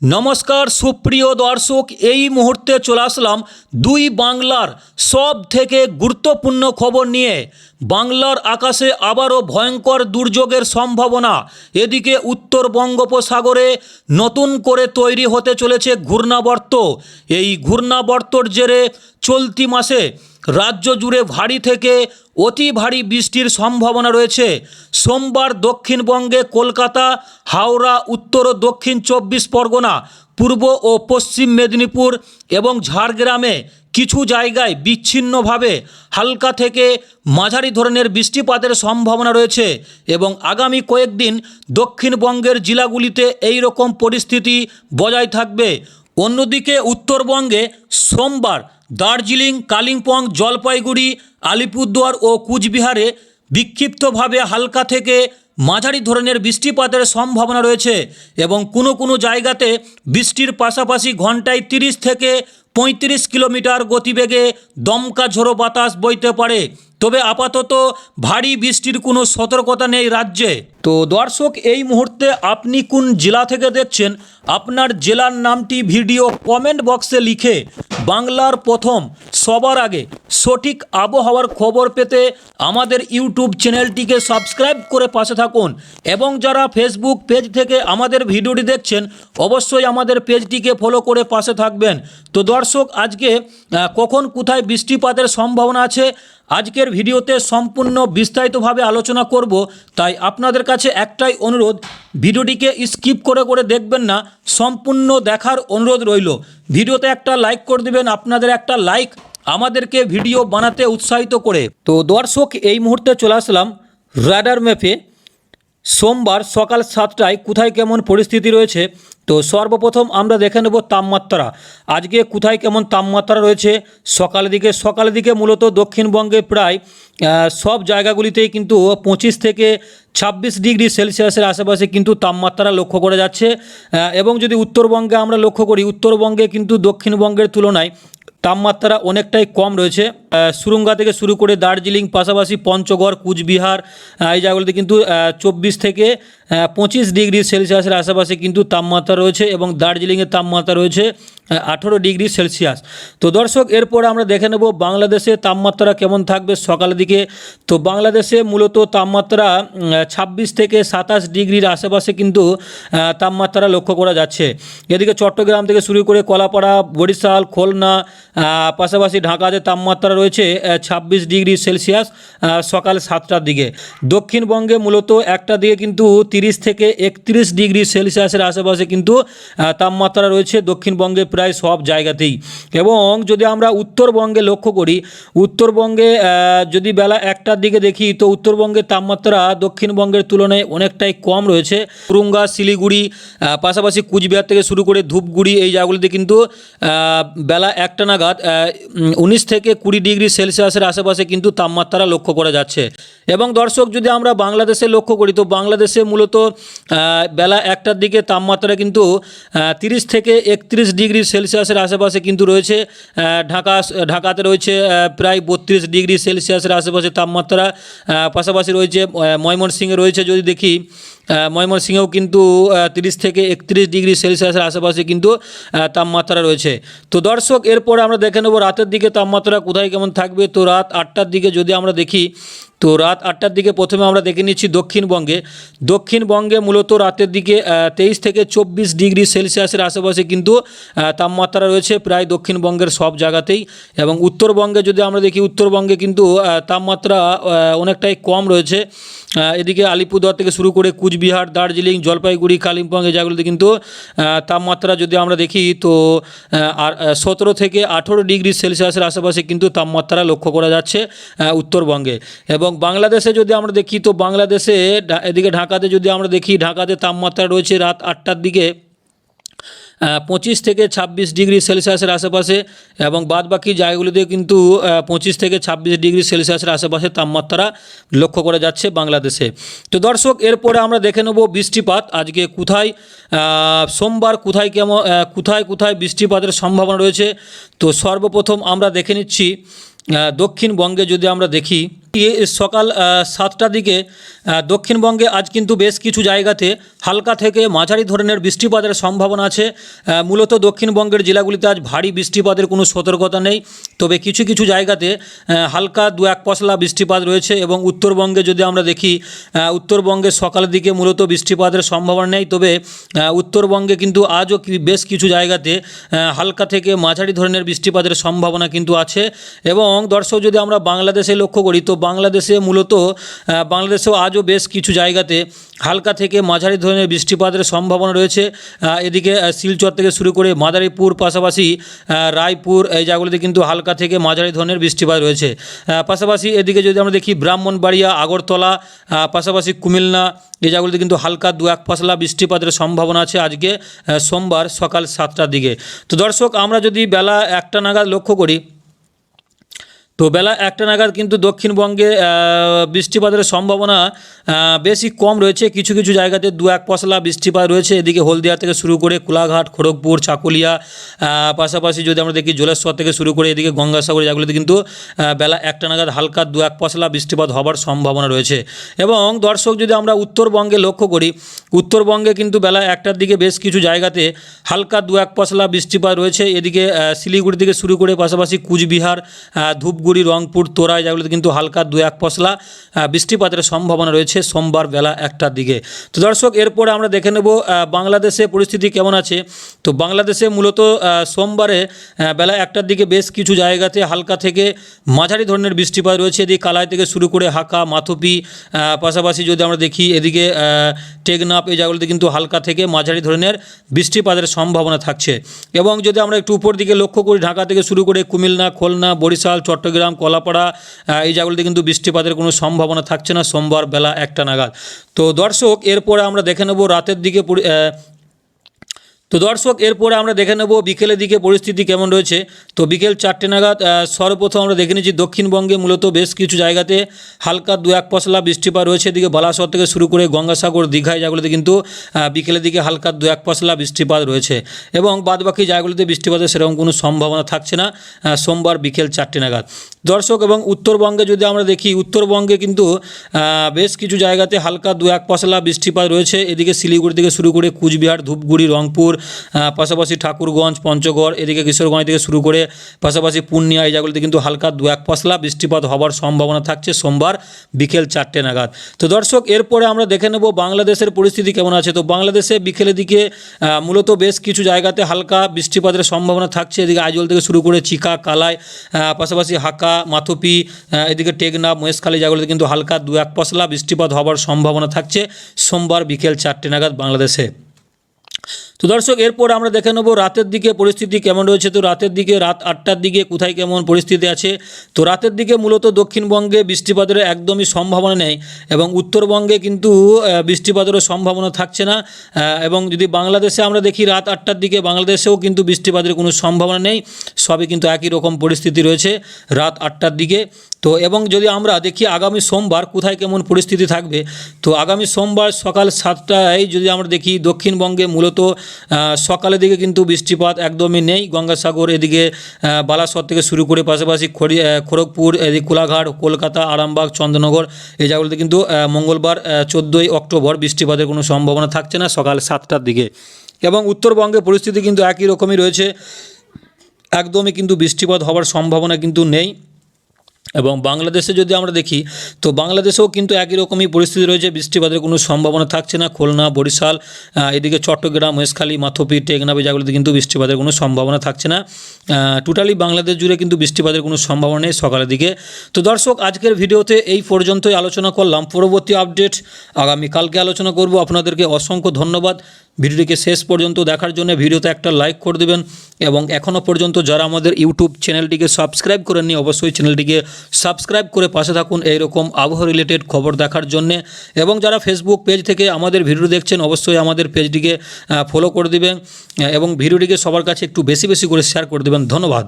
নমস্কার, সুপ্রিয় দর্শক, এই মুহূর্তে চলে আসলাম দুই বাংলার সব থেকে গুরুত্বপূর্ণ খবর নিয়ে। বাংলার আকাশে আবারও ভয়ঙ্কর দুর্যোগের সম্ভাবনা। এদিকে উত্তর বঙ্গোপসাগরে নতুন করে তৈরি হতে চলেছে ঘূর্ণাবর্ত। এই ঘূর্ণাবর্তর জেরে চলতি মাসে রাজ্য জুড়ে ভারী থেকে অতি ভারী বৃষ্টির সম্ভাবনা রয়েছে। সোমবার দক্ষিণবঙ্গে কলকাতা, হাওড়া, উত্তর ও দক্ষিণ চব্বিশ পরগনা, পূর্ব ও পশ্চিম মেদিনীপুর এবং ঝাড়গ্রামে কিছু জায়গায় বিচ্ছিন্নভাবে হালকা থেকে মাঝারি ধরনের বৃষ্টিপাতের সম্ভাবনা রয়েছে এবং আগামী কয়েকদিন দক্ষিণবঙ্গের জেলাগুলিতে এই রকম পরিস্থিতি বজায় থাকবে। অন্যদিকে উত্তরবঙ্গে সোমবার দার্জিলিং, কালিম্পং, জলপাইগুড়ি, আলিপুরদুয়ার ও কুচবিহারে বিক্ষিপ্তভাবে হালকা থেকে মাঝারি ধরনের বৃষ্টিপাতের সম্ভাবনা রয়েছে এবং কোনো কোনো জায়গাতে বৃষ্টির পাশাপাশি ঘন্টায় তিরিশ থেকে পঁয়ত্রিশ কিলোমিটার গতিবেগে দমকা ঝোড়ো বাতাস বইতে পারে। তবে আপাতত ভারী বৃষ্টির কোনো সতর্কতা নেই রাজ্যে। তো দর্শক, এই মুহূর্তে আপনি কোন জেলা থেকে দেখছেন? আপনার জেলার নামটি ভিডিও কমেন্ট বক্সে লিখে বাংলার প্রথম সবার আগে সঠিক আবহাওয়ার খবর পেতে আমাদের ইউটিউব চ্যানেলটিকে সাবস্ক্রাইব করে পাশে থাকুন এবং যারা ফেসবুক পেজ থেকে আমাদের ভিডিওটি দেখছেন, অবশ্যই আমাদের পেজটিকে ফলো করে পাশে থাকবেন। তো দর্শক, আজকে কখন কোথায় বৃষ্টিপাতের সম্ভাবনা আছে? আজকের ভিডিওতে সম্পূর্ণ বিস্তারিতভাবে আলোচনা করব, তাই আপনাদের কাছে একটাই অনুরোধ, ভিডিওটিকে স্কিপ করে করে দেখবেন না, সম্পূর্ণ দেখার অনুরোধ রইল। ভিডিওতে একটা লাইক করে দেবেন, আপনাদের একটা লাইক আমাদেরকে ভিডিও বানাতে উৎসাহিত করে। তো দর্শক, এই মুহূর্তে চলে আসলাম রাডার ম্যাপে। সোমবার সকাল সাতটায় কোথায় কেমন পরিস্থিতি রয়েছে তো সর্বপ্রথম আমরা দেখে নেব তাপমাত্রা। আজকে কোথায় কেমন তাপমাত্রা রয়েছে? সকালের দিকে সকালের দিকে মূলত দক্ষিণবঙ্গে প্রায় সব জায়গাগুলিতেই কিন্তু পঁচিশ থেকে ছাব্বিশ ডিগ্রি সেলসিয়াসের আশেপাশে কিন্তু তাপমাত্রা লক্ষ্য করা যাচ্ছে। এবং যদি উত্তরবঙ্গে আমরা লক্ষ্য করি, উত্তরবঙ্গে কিন্তু দক্ষিণবঙ্গের তুলনায় তাপমাত্রা অনেকটাই কম রয়েছে। সুরঙ্গা থেকে শুরু করে দার্জিলিং, পাশাপাশি পঞ্চগড়, কুচবিহার এই জায়গাগুলিতে কিন্তু চব্বিশ থেকে পঁচিশ ডিগ্রি সেলসিয়াসের আশেপাশে কিন্তু তাপমাত্রা রয়েছে এবং দার্জিলিংয়ের তাপমাত্রা রয়েছে আঠেরো ডিগ্রি সেলসিয়াস। তো দর্শক, এরপর আমরা দেখে নেব বাংলাদেশে তাপমাত্রা কেমন থাকবে সকালের দিকে। তো বাংলাদেশে মূলত তাপমাত্রা ছাব্বিশ থেকে সাতাশ ডিগ্রির আশেপাশে কিন্তু তাপমাত্রা লক্ষ্য করা যাচ্ছে। এদিকে চট্টগ্রাম থেকে শুরু করে কলাপাড়া, বরিশাল, খুলনা পাশাপাশি ঢাকাতে তাপমাত্রা রয়েছে ছাব্বিশ ডিগ্রি সেলসিয়াস সকাল সাতটার দিকে। দক্ষিণবঙ্গে মূলত একটা দিকে কিন্তু তিরিশ থেকে একত্রিশ ডিগ্রি সেলসিয়াসের আশেপাশে কিন্তু তাপমাত্রা রয়েছে। দক্ষিণবঙ্গে প্রায় সব জায়গাতেই। এবং যদি আমরা উত্তরবঙ্গে লক্ষ্য করি, উত্তরবঙ্গে যদি বেলা একটার দিকে দেখি, তো উত্তরবঙ্গের তাপমাত্রা দক্ষিণবঙ্গের তুলনায় অনেকটাই কম রয়েছে। পুরুঙ্গা শিলিগুড়ি পাশাপাশি কুচবিহার থেকে শুরু করে ধূপগুড়ি এই জায়গাগুলিতে কিন্তু বেলা একটা নাগাদ উনিশ থেকে কুড়ি ডিগ্রি সেলসিয়াসের আশেপাশে কিন্তু তাপমাত্রা লক্ষ্য করা যাচ্ছে। এবং দর্শক, যদি আমরা বাংলাদেশে লক্ষ্য করি, তো বাংলাদেশে মূলত বেলা একটার দিকে তাপমাত্রা কিন্তু তিরিশ থেকে একত্রিশ ডিগ্রি সেলসিয়াসের আশেপাশে কিন্তু রয়েছে। ঢাকা, ঢাকাতে রয়েছে প্রায় বত্রিশ ডিগ্রি সেলসিয়াসের আশেপাশে তাপমাত্রা। পাশাপাশি রয়েছে ময়মনসিংহে রয়েছে যদি দেখি ময়মনসিংহেও কিন্তু তিরিশ থেকে একত্রিশ ডিগ্রি সেলসিয়াসের আশেপাশে কিন্তু তাপমাত্রা রয়েছে। তো দর্শক, এরপর আমরা দেখে নেব রাতের দিকে তাপমাত্রা কোথায় কেমন থাকবে। তো রাত আটটার দিকে যদি আমরা দেখি তো রাত আটটার দিকে প্রথমে আমরা দেখে নিচ্ছি দক্ষিণবঙ্গে। দক্ষিণবঙ্গে মূলত রাতের দিকে তেইশ থেকে চব্বিশ ডিগ্রি সেলসিয়াসের আশেপাশে কিন্তু তাপমাত্রা রয়েছে প্রায় দক্ষিণবঙ্গের সব জায়গাতেই। এবং উত্তরবঙ্গে যদি আমরা দেখি, উত্তরবঙ্গে কিন্তু তাপমাত্রা অনেকটাই কম রয়েছে। এদিকে আলিপুরদুয়ার থেকে শুরু করে কুচবিহার, দার্জিলিং, জলপাইগুড়ি, কালিম্পং এই জায়গাগুলিতে কিন্তু তাপমাত্রা যদি আমরা দেখি, তো সতেরো থেকে আঠেরো ডিগ্রি সেলসিয়াসের আশেপাশে কিন্তু তাপমাত্রা লক্ষ্য করা যাচ্ছে উত্তরবঙ্গে। এবং বাংলাদেশে যদি আমরা দেখি, তো বাংলাদেশে এদিকে ঢাকাতে যদি আমরা দেখি, ঢাকাতে তাপমাত্রা রয়েছে রাত আটটার দিকে পঁচিশ থেকে ছাব্বিশ ডিগ্রি সেলসিয়াসের আশেপাশে এবং বাদবাকি জায়গাগুলিতে কিন্তু পঁচিশ থেকে ছাব্বিশ ডিগ্রি সেলসিয়াসের আশেপাশে তাপমাত্রা লক্ষ্য করা যাচ্ছে বাংলাদেশে। তো দর্শক, এরপরে আমরা দেখে নেব বৃষ্টিপাত। আজকে কোথায় সোমবার কোথায় কেমন কোথায় কোথায় বৃষ্টিপাতের সম্ভাবনা রয়েছে? তো সর্বপ্রথম আমরা দেখে নিচ্ছি দক্ষিণবঙ্গে যদি আমরা দেখি সকাল সাতটার দিকে দক্ষিণবঙ্গে আজ কিন্তু বেশ কিছু জায়গাতে হালকা থেকে মাঝারি ধরনের বৃষ্টিপাতের সম্ভাবনা আছে। মূলত দক্ষিণবঙ্গের জেলাগুলিতে আজ ভারী বৃষ্টিপাতের কোনো সতর্কতা নেই। তবে কিছু কিছু জায়গাতে হালকা দু এক পশলা বৃষ্টিপাত রয়েছে এবং উত্তরবঙ্গে যদি আমরা দেখি উত্তরবঙ্গে সকালের দিকে মূলত বৃষ্টিপাতের সম্ভাবনা নেই। তবে উত্তরবঙ্গে কিন্তু আজও বেশ কিছু জায়গাতে হালকা থেকে মাঝারি ধরনের বৃষ্টিপাতের সম্ভাবনা কিন্তু আছে। এবং দর্শক যদি আমরা বাংলাদেশে লক্ষ্য করি, তো বাংলাদেশে মূলত বাংলাদেশেও আজও বেশ কিছু জায়গাতে হালকা থেকে মাঝারি ধরনের বৃষ্টিপাতের সম্ভাবনা রয়েছে। এদিকে শিলচর থেকে শুরু করে মাদারীপুর পাশাপাশি রায়পুর, এই জায়গাগুলিতে কিন্তু হালকা থেকে মাঝারি ধরনের বৃষ্টিপাত রয়েছে। পাশাপাশি এদিকে যদি আমরা দেখি ব্রাহ্মণবাড়িয়া, আগরতলা পাশাপাশি কুমিল্লা, এই জায়গাগুলিতে কিন্তু হালকা দু এক পশলা বৃষ্টিপাতের সম্ভাবনা আছে আজকে সোমবার সকাল সাতটার দিকে। তো দর্শক, আমরা যদি বেলা একটা নাগাদ লক্ষ্য করি তো বেলা একটা নাগাদ কিন্তু দক্ষিণবঙ্গে বৃষ্টিপাতের সম্ভাবনা বেশি কম রয়েছে। কিছু কিছু জায়গাতে দু এক পশলা বৃষ্টিপাত রয়েছে। এদিকে হলদিয়া থেকে শুরু করে কোলাঘাট খড়গপুর চাকুলিয়া পাশাপাশি যদি আমরা দেখি জলেশ্বর থেকে শুরু করে এদিকে গঙ্গাসাগর জায়গাগুলিতে কিন্তু বেলা একটা নাগাদ হালকা দু এক পশলা বৃষ্টিপাত হবার সম্ভাবনা রয়েছে। এবং দর্শক যদি আমরা উত্তরবঙ্গে লক্ষ্য করি উত্তরবঙ্গে কিন্তু বেলা একটার দিকে বেশ কিছু জায়গাতে হালকা দু এক পশলা বৃষ্টিপাত রয়েছে। এদিকে শিলিগুড়ি থেকে শুরু করে পাশাপাশি কুচবিহার আহ, ধূপগুড়ি রংপুর তোরাই যেগুলোতে কিন্তু হালকা দু এক পশলা বৃষ্টিপাতের সম্ভাবনা রয়েছে সোমবার বেলা একটার দিকে। তো দর্শক এরপরে আমরা দেখে নেব বাংলাদেশে পরিস্থিতি কেমন আছে। তো বাংলাদেশে মূলত সোমবারে বেলা একটার দিকে বেশ কিছু জায়গাতে হালকা থেকে মাঝারি ধরনের বৃষ্টিপাত রয়েছে। এদিকে কালাই থেকে শুরু করে হাকা মাথুপি পাশাপাশি যদি আমরা দেখি এদিকে আহ, টেকনাফ এই জায়গাগুলিতে কিন্তু হালকা থেকে মাঝারি ধরনের বৃষ্টিপাতের সম্ভাবনা থাকছে। এবং যদি আমরা একটু উপর দিকে লক্ষ্য করি ঢাকা থেকে শুরু করে কুমিল্লা খুলনা বরিশাল চট্টগ্রাম কলাপাড়া এই জায়গাগুলিতে কিন্তু বৃষ্টিপাতের কোনো সম্ভাবনা থাকছে না, সোমবার বেলা একটা নাগাদ। তো দর্শক, এরপরে আমরা দেখে নেব রাতের দিকে তো দর্শক, এরপরে আমরা দেখে নেব বিকেলের দিকে পরিস্থিতি কেমন রয়েছে। তো বিকেল চারটে নাগাদ সর্বপ্রথম আমরা দেখে নিয়েছি দক্ষিণবঙ্গে মূলত বেশ কিছু জায়গাতে হালকা দু এক পশলা বৃষ্টিপাত রয়েছে। এদিকে বালাসর থেকে শুরু করে গঙ্গাসাগর, দীঘায় জায়গাগুলিতে কিন্তু বিকেলের দিকে হালকা দু এক পশলা বৃষ্টিপাত রয়েছে। এবং বাদবাকি জায়গাগুলিতে বৃষ্টিপাতের সেরকম কোনো সম্ভাবনা থাকছে না সোমবার বিকেল চারটে নাগাদ। দর্শক, এবং উত্তরবঙ্গে যদি আমরা দেখি, উত্তরবঙ্গে কিন্তু বেশ কিছু জায়গাতে হালকা দু এক পশলা বৃষ্টিপাত রয়েছে। এদিকে শিলিগুড়ি থেকে শুরু করে কুচবিহার, ধূপগুড়ি, রংপুর পাশাপাশি ঠাকুরগঞ্জ, পঞ্চগড়, এদিকে কিশোরগঞ্জ থেকে শুরু করে পাশাপাশি পূর্ণিয়া, এই জায়গাগুলিতে কিন্তু হালকা দু এক পশলা বৃষ্টিপাত হবার সম্ভাবনা থাকছে সোমবার বিকেল চারটে নাগাদ। তো দর্শক, এরপরে আমরা দেখে নেব বাংলাদেশের পরিস্থিতি কেমন আছে। তো বাংলাদেশে বিকেলের দিকে মূলত বেশ কিছু জায়গাতে হালকা বৃষ্টিপাতের সম্ভাবনা থাকছে। এদিকে আইজল থেকে শুরু করে চিকা, কালাই পাশাপাশি হাকা, মাথুপি এদিকে টেকনাফ, মহেশখালী জায়গাগুলিতে কিন্তু হালকা দু এক পশলা বৃষ্টিপাত হবার সম্ভাবনা থাকছে সোমবার বিকেল চারটে নাগাদ বাংলাদেশে। তো দর্শক, এরপর আমরা দেখে নেব রাতের দিকে পরিস্থিতি কেমন রয়েছে। তো রাতের দিকে রাত আটটার দিকে কোথায় কেমন পরিস্থিতি আছে? তো রাতের দিকে মূলত দক্ষিণবঙ্গে বৃষ্টিপাতের একদমই সম্ভাবনা নেই এবং উত্তরবঙ্গে কিন্তু বৃষ্টিপাতেরও সম্ভাবনা থাকছে না। এবং যদি বাংলাদেশে আমরা দেখি রাত আটটার দিকে, বাংলাদেশেও কিন্তু বৃষ্টিপাতের কোনো সম্ভাবনা নেই। সবই কিন্তু একই রকম পরিস্থিতি রয়েছে রাত আটটার দিকে। তো এবং যদি আমরা দেখি আগামী সোমবার কোথায় কেমন পরিস্থিতি থাকবে, তো আগামী সোমবার সকাল সাতটায় যদি আমরা দেখি দক্ষিণবঙ্গে মূলত সকালের দিকে কিন্তু বৃষ্টিপাত একদমই নেই। গঙ্গাসাগর এদিকে বালাসর থেকে শুরু করে পাশাপাশি খড়ি খড়গপুর, এদিকে কোলাঘাট, কলকাতা, আরামবাগ, চন্দ্রনগর এই জায়গাগুলোতে কিন্তু মঙ্গলবার চোদ্দোই অক্টোবর বৃষ্টিপাতের কোনো সম্ভাবনা থাকছে না সকাল সাতটার দিকে। এবং উত্তরবঙ্গে পরিস্থিতি কিন্তু একই রকমই রয়েছে। একদমই কিন্তু বৃষ্টিপাত হওয়ার সম্ভাবনা কিন্তু নেই। এবং বাংলাদেশে যদি আমরা দেখি, তো বাংলাদেশেও কিন্তু একই রকমই পরিস্থিতি রয়েছে। বৃষ্টিপাতের কোনো সম্ভাবনা থাকছে না। খুলনা, বরিশাল এদিকে চট্টগ্রাম মহেশখালী মাথুপি, টেকনাফ জায়গাগুলোতে কিন্তু বৃষ্টিপাতের কোনো সম্ভাবনা থাকছে না। টোটালি বাংলাদেশ জুড়ে কিন্তু বৃষ্টিপাতের কোনো সম্ভাবনা নেই সকালের দিকে। তো দর্শক, আজকের ভিডিওতে এই পর্যন্তই আলোচনা করলাম। পরবর্তী আপডেট আগামী কালকে আলোচনা করব। আপনাদেরকে অসংখ্য ধন্যবাদ। ভিডিওটিকে শেষ পর্যন্ত দেখার জন্য ভিডিওতে একটা লাইক করে দেবেন এবং এখনও পর্যন্ত যারা আমাদের ইউটিউব চ্যানেলটিকে সাবস্ক্রাইব করেননি, অবশ্যই চ্যানেলটিকে সাবস্ক্রাইব করে পাশে থাকুন এইরকম আবহাওয়া রিলেটেড খবর দেখার জন্যে। এবং যারা ফেসবুক পেজ থেকে আমাদের ভিডিও দেখছেন, অবশ্যই আমাদের পেজটিকে ফলো করে দেবেন এবং ভিডিওটিকে সবার কাছে একটু বেশি বেশি করে শেয়ার করে দেবেন। ধন্যবাদ।